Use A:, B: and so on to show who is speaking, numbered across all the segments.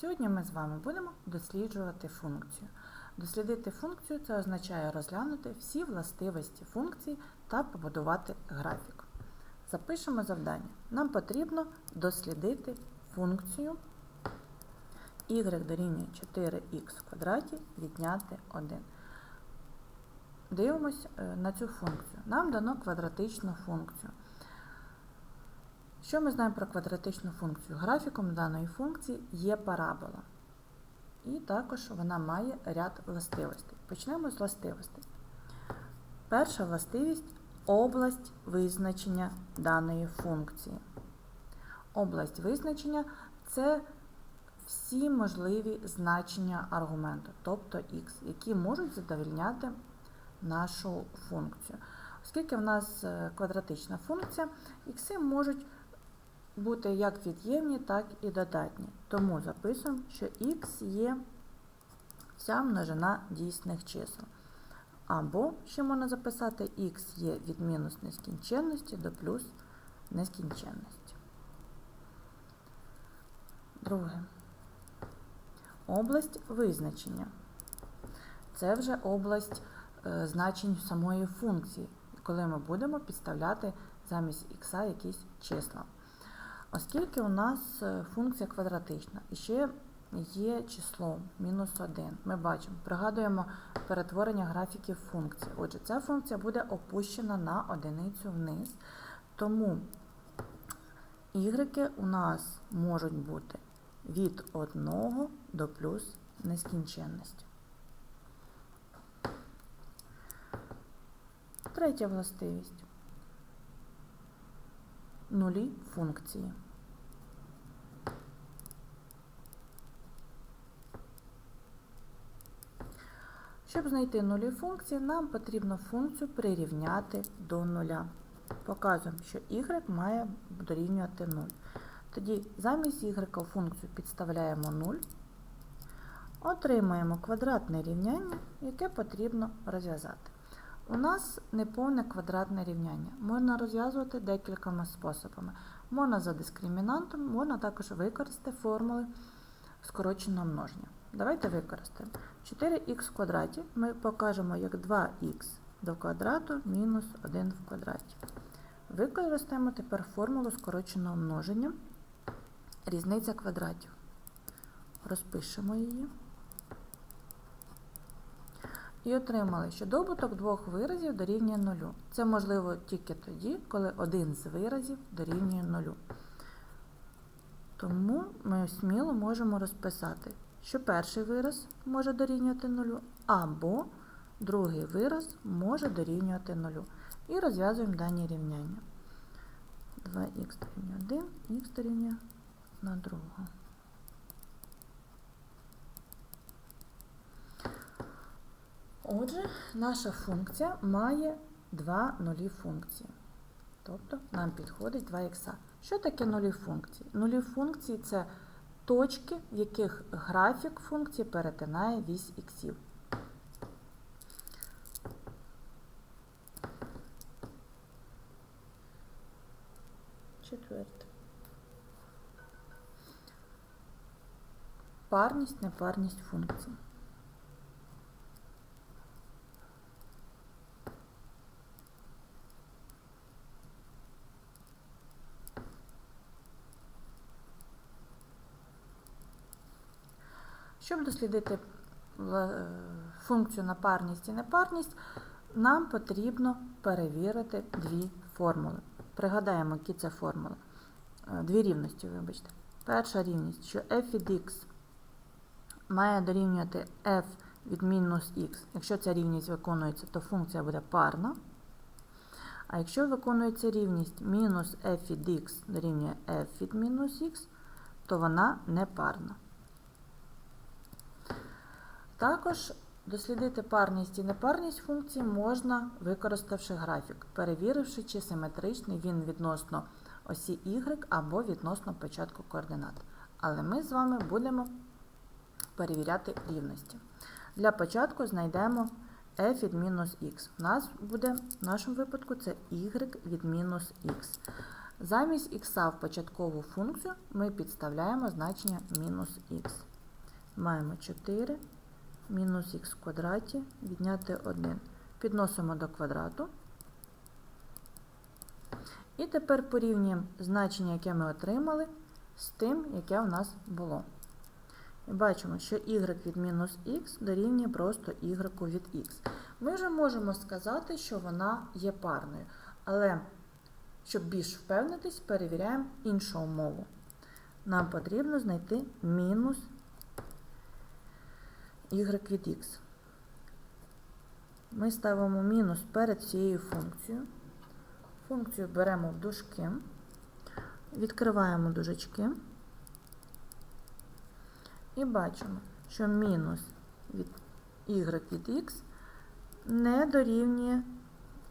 A: Сьогодні ми з вами будемо досліджувати функцію. Дослідити функцію це означає розглянути всі властивості функції та побудувати графік. Запишемо завдання. Нам потрібно дослідити функцію y дорівнює 4х в квадраті відняти 1. Дивимось е, на цю функцію. Нам дано квадратичну функцію. Що ми знаємо про квадратичну функцію? Графіком даної функції є парабола. І також вона має ряд властивостей. Почнемо з властивостей. Перша властивість область визначення даної функції. Область визначення це всі можливі значення аргументу, тобто х, які можуть задовільняти нашу функцію. Оскільки в нас е, квадратична функція, ікси можуть бути як від'ємні, так і додатні. Тому записуємо, що х є вся множина дійсних чисел. Або, ще можна записати, х є від мінус нескінченності до плюс нескінченності. Друге. Область визначення. Це вже область е, значень самої функції, коли ми будемо підставляти замість х якісь числа. Оскільки у нас е, функція квадратична і ще є число мінус 1, ми бачимо, пригадуємо перетворення графіків функції. Отже, ця функція буде опущена на одиницю вниз, тому y у нас можуть бути від 1 до плюс нескінченності. Третя властивість. Нулі функції. Щоб знайти нулі функції, нам потрібно функцію прирівняти до нуля. Показуємо, що y має дорівнювати 0. Тоді замість y функцію підставляємо 0, отримаємо квадратне рівняння, яке потрібно розв'язати. У нас неповне квадратне рівняння. Можна розв'язувати декількома способами. Можна за дискримінантом, можна також використати формули скороченого множення. Давайте використаємо 4х в квадраті ми покажемо як 2х до квадрату мінус 1 в квадраті. Використаємо тепер формулу скороченого множення. Різниця квадратів. Розпишемо її. І отримали, що добуток двох виразів дорівнює нулю. Це можливо тільки тоді, коли один з виразів дорівнює нулю. Тому ми сміло можемо розписати, що перший вираз може дорівнювати нулю, або другий вираз може дорівнювати нулю. І розв'язуємо дані рівняння. 2х дорівнює 1, х дорівнює на другу. Отже, наша функція має два нулі функції. Тобто нам підходить 2х. Що таке нулі функції? Нулі функції це точки, в яких графік функції перетинає вісь іксів. Четверте. Парність, непарність функцій. Щоб дослідити е, функцію на парність і непарність, нам потрібно перевірити дві формули. Пригадаємо, які це формули. Е, дві рівності, вибачте. Перша рівність, що f від x має дорівнювати f від мінус x. Якщо ця рівність виконується, то функція буде парна. А якщо виконується рівність мінус f від x дорівнює f від мінус x, то вона не парна. Також дослідити парність і непарність функцій можна, використавши графік, перевіривши, чи симетричний він відносно осі y або відносно початку координат. Але ми з вами будемо перевіряти рівності. Для початку знайдемо f від мінус х. У нас буде, в нашому випадку, це y від мінус х. Замість х в початкову функцію ми підставляємо значення мінус х. маємо 4 мінус х в квадраті відняти 1. Підносимо до квадрату. І тепер порівнюємо значення, яке ми отримали, з тим, яке у нас було. І бачимо, що y від мінус х дорівнює просто y від х. Ми вже можемо сказати, що вона є парною. Але, щоб більш впевнитись, перевіряємо іншу умову. Нам потрібно знайти мінус y від х. Ми ставимо мінус перед цією функцією. Функцію беремо в дужки, відкриваємо дужечки і бачимо, що мінус від y від х не дорівнює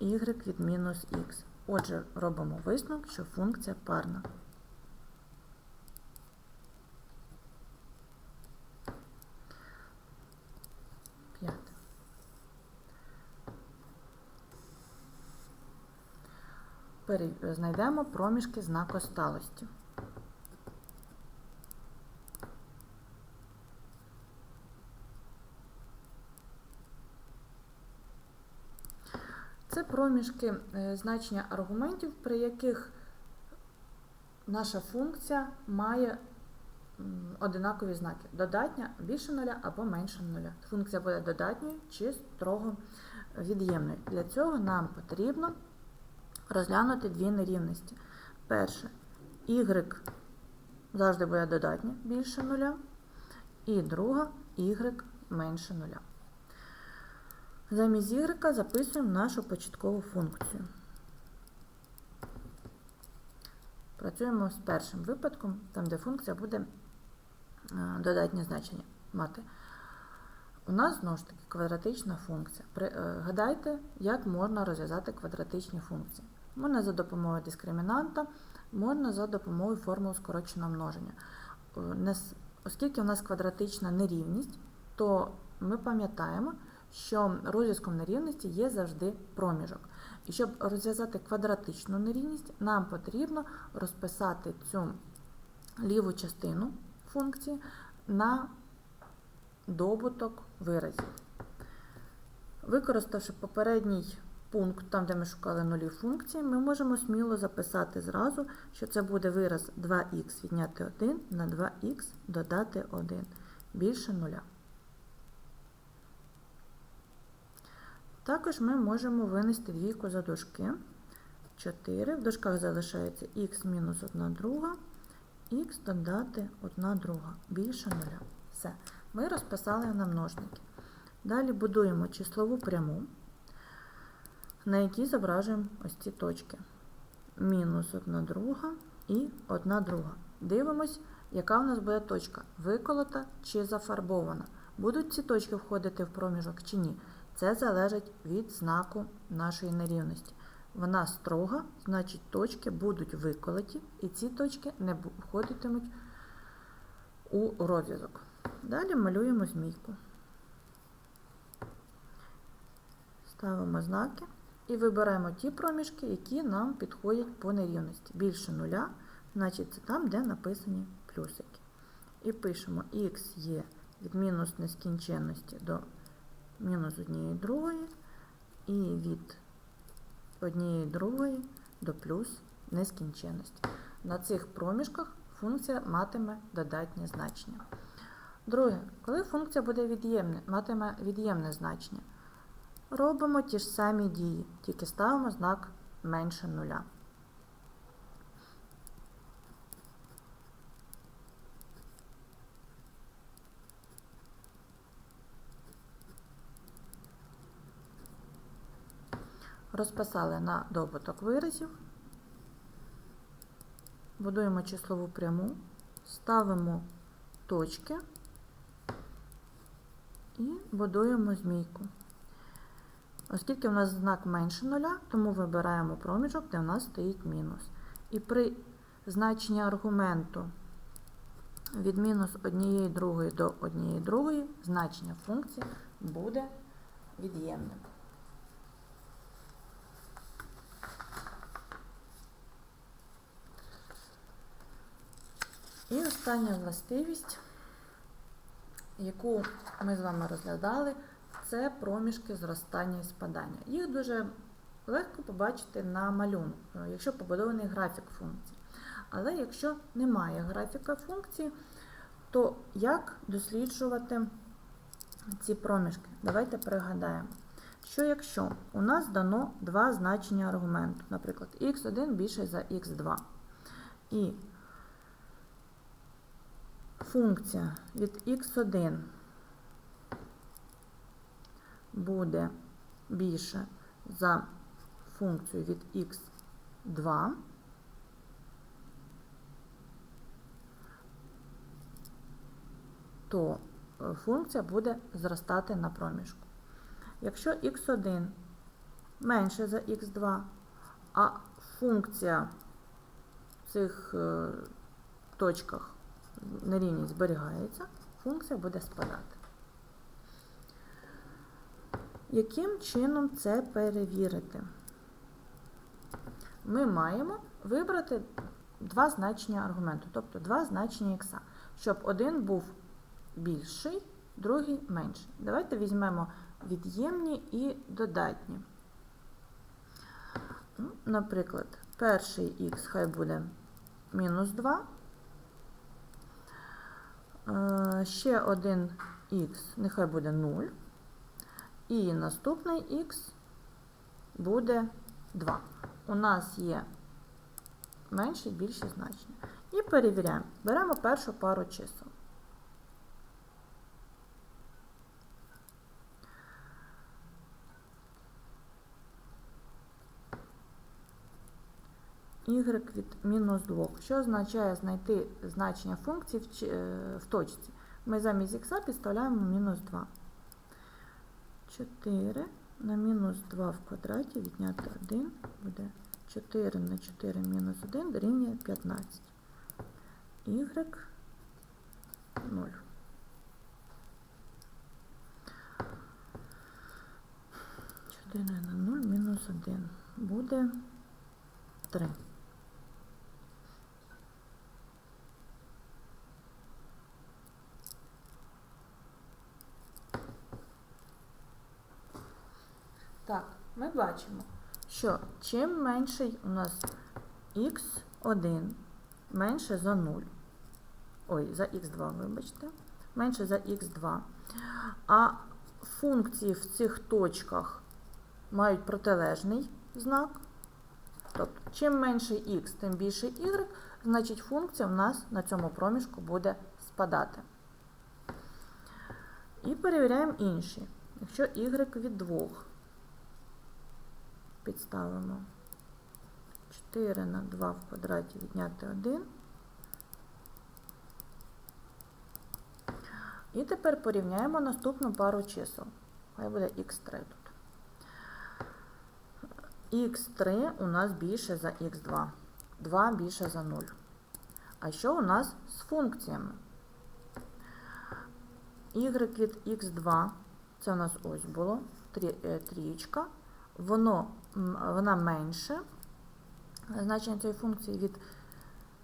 A: y від мінус х. Отже, робимо висновок, що функція парна. Знайдемо проміжки знакосталості. Це проміжки е, значення аргументів, при яких наша функція має одинакові знаки. Додатня більше нуля або менше нуля. Функція буде додатньою чи строго від'ємною. Для цього нам потрібно розглянути дві нерівності. Перше, y завжди буде додатня більше нуля. І друга y менше нуля. Замість y записуємо нашу початкову функцію. Працюємо з першим випадком, там, де функція буде е, додатнє значення мати. У нас знову ж таки квадратична функція. Е, гадайте, як можна розв'язати квадратичні функції. Можна за допомогою дискримінанта, можна за допомогою формул скороченого множення. Е, Оскільки у нас квадратична нерівність, то ми пам'ятаємо, що розв'язком нерівності є завжди проміжок. І щоб розв'язати квадратичну нерівність, нам потрібно розписати цю ліву частину функції на добуток виразів. Використавши попередній пункт, там, де ми шукали нулі функції, ми можемо сміло записати зразу, що це буде вираз 2х відняти 1 на 2х додати 1 більше нуля. Також ми можемо винести двійку за дужки. 4. В дужках залишається х мінус 1 друга, х додати 1 друга. Більше нуля. Все. Ми розписали на множники. Далі будуємо числову пряму, на якій зображуємо ось ці точки. Мінус 1 друга і 1 друга. Дивимось, яка у нас буде точка. Виколота чи зафарбована. Будуть ці точки входити в проміжок чи ні. Це залежить від знаку нашої нерівності. Вона строга, значить точки будуть виколоті, і ці точки не входитимуть у розв'язок. Далі малюємо змійку. Ставимо знаки і вибираємо ті проміжки, які нам підходять по нерівності. Більше нуля, значить це там, де написані плюсики. І пишемо х є від мінус нескінченності до мінус однієї другої, і від однієї другої до плюс нескінченності. На цих проміжках функція матиме додатнє значення. Друге, коли функція буде від'ємне, матиме від'ємне значення, робимо ті ж самі дії, тільки ставимо знак менше нуля. Розписали на добуток виразів, будуємо числову пряму, ставимо точки і будуємо змійку. Оскільки в нас знак менше нуля, тому вибираємо проміжок, де в нас стоїть мінус. І при значенні аргументу від мінус однієї другої до однієї другої значення функції буде від'ємним. І остання властивість, яку ми з вами розглядали, це проміжки зростання і спадання. Їх дуже легко побачити на малюнку, якщо побудований графік функцій. Але якщо немає графіка функції, то як досліджувати ці проміжки? Давайте пригадаємо, що якщо у нас дано два значення аргументу, наприклад, x1 більше за x2, і функція від x1 буде більше за функцію від x2, то е, функція буде зростати на проміжку. Якщо x1 менше за x2, а функція в цих е, точках нерівність зберігається, функція буде спадати. Яким чином це перевірити? Ми маємо вибрати два значення аргументу, тобто два значення х, щоб один був більший, другий менший. Давайте візьмемо від'ємні і додатні. Ну, Наприклад, перший х хай буде мінус 2. Е, Ще один х нехай буде 0. І наступний х буде 2. У нас є менше і більше значення. І перевіряємо. Беремо першу пару чисел. y від мінус 2, що означає знайти значення функції в, е, точці. Ми замість х підставляємо мінус 2. 4 на мінус 2 в квадраті відняти 1 буде 4 на 4 мінус 1 дорівнює 15. y 0. Чотири на 0 мінус 1 буде 3. Так, ми бачимо, що чим менший у нас х1 менше за 0, ой, за х2, вибачте, менше за х2, а функції в цих точках мають протилежний знак. Тобто, чим менший х, тим більший y, значить функція в нас на цьому проміжку буде спадати. І перевіряємо інші. Якщо y від 2 підставимо 4 на 2 в квадраті відняти 1. І тепер порівняємо наступну пару чисел. Хай буде х3 тут. х3 у нас більше за х2. 2 більше за 0. А що у нас з функціями? y від х2, це у нас ось було, трієчка, воно, вона менше значення цієї функції від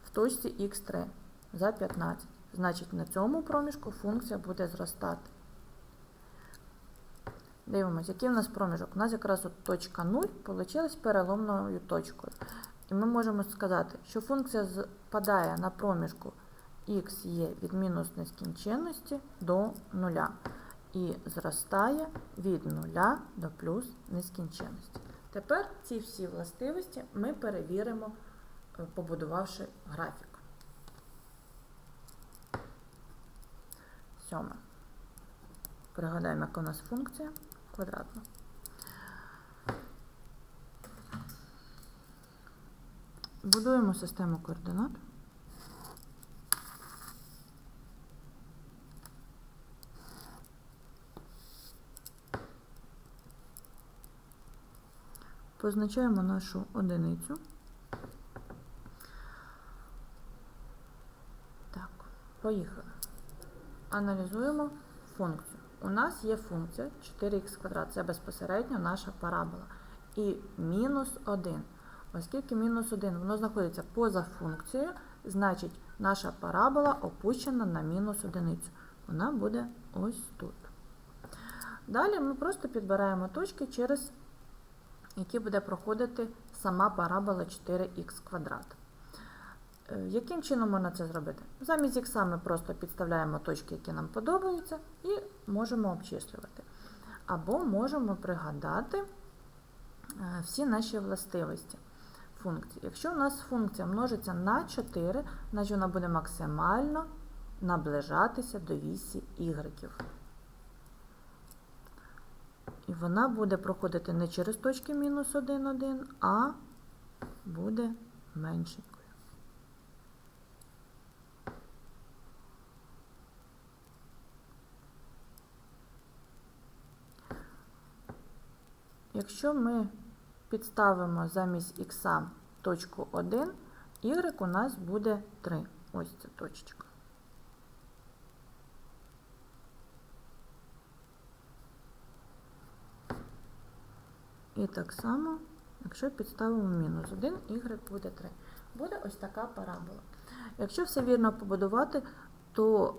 A: в точці х3 за 15. Значить, на цьому проміжку функція буде зростати. Дивимося, який у нас проміжок. У нас якраз от точка 0 вийшла переломною точкою. І ми можемо сказати, що функція спадає на проміжку х є від мінус нескінченності до 0 і зростає від 0 до плюс нескінченності. Тепер ці всі властивості ми перевіримо, е, побудувавши графік. Сьоме. Пригадаємо, яка у нас функція квадратна. Будуємо систему координат. Позначаємо нашу одиницю. Так, поїхали. Аналізуємо функцію. У нас є функція 4х квадрат, це безпосередньо наша парабола. І мінус 1. Оскільки мінус 1 воно знаходиться поза функцією, значить наша парабола опущена на мінус одиницю. Вона буде ось тут. Далі ми просто підбираємо точки, через які буде проходити сама парабола 4х квадрат. Е, Яким чином можна це зробити? Замість х ми просто підставляємо точки, які нам подобаються, і можемо обчислювати. Або можемо пригадати е, всі наші властивості функції. Якщо у нас функція множиться на 4, значить вона буде максимально наближатися до вісі y. І вона буде проходити не через точки мінус 1, 1, а буде меншенькою. Якщо ми підставимо замість х точку 1, y у нас буде 3. Ось ця точечка. І так само, якщо підставимо мінус 1, y буде 3. Буде ось така парабола. Якщо все вірно побудувати, то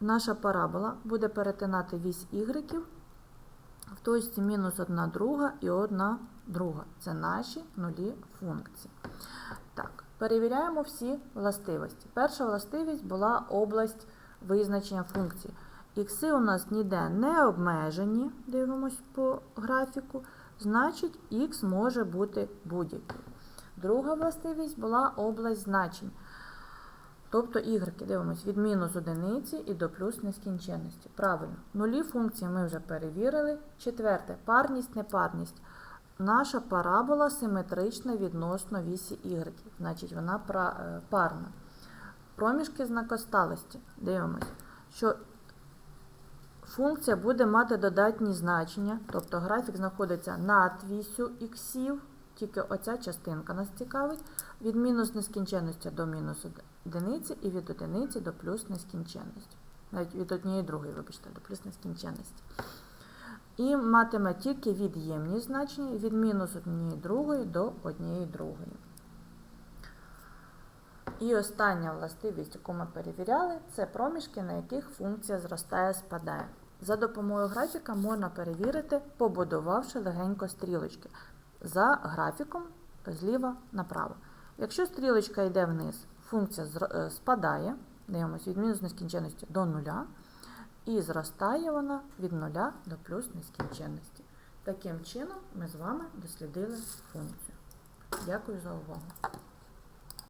A: наша парабола буде перетинати вісь y в точці мінус 1 друга і 1 друга. Це наші нулі функції. Так, перевіряємо всі властивості. Перша властивість була область визначення функції. Ікси у нас ніде не обмежені, дивимось по графіку, значить х може бути будь-який. Друга властивість була область значень. Тобто y, дивимось, від мінус одиниці і до плюс нескінченності. Правильно, нулі функції ми вже перевірили. Четверте, парність, непарність. Наша парабола симетрична відносно вісі y, значить вона е, парна. Проміжки знакосталості. Дивимось, що функція буде мати додатні значення, тобто графік знаходиться над вісю іксів, тільки оця частинка нас цікавить, від мінус нескінченності до мінус одиниці і від одиниці до плюс нескінченності. Навіть від однієї другої, вибачте, до плюс нескінченності. І матиме тільки від'ємні значення від мінус однієї другої до однієї другої. І остання властивість, яку ми перевіряли, це проміжки, на яких функція зростає, спадає. За допомогою графіка можна перевірити, побудувавши легенько стрілочки за графіком зліва направо. Якщо стрілочка йде вниз, функція е, спадає, дивимося від мінус нескінченності до нуля, і зростає вона від нуля до плюс нескінченності. Таким чином ми з вами дослідили функцію. Дякую за увагу.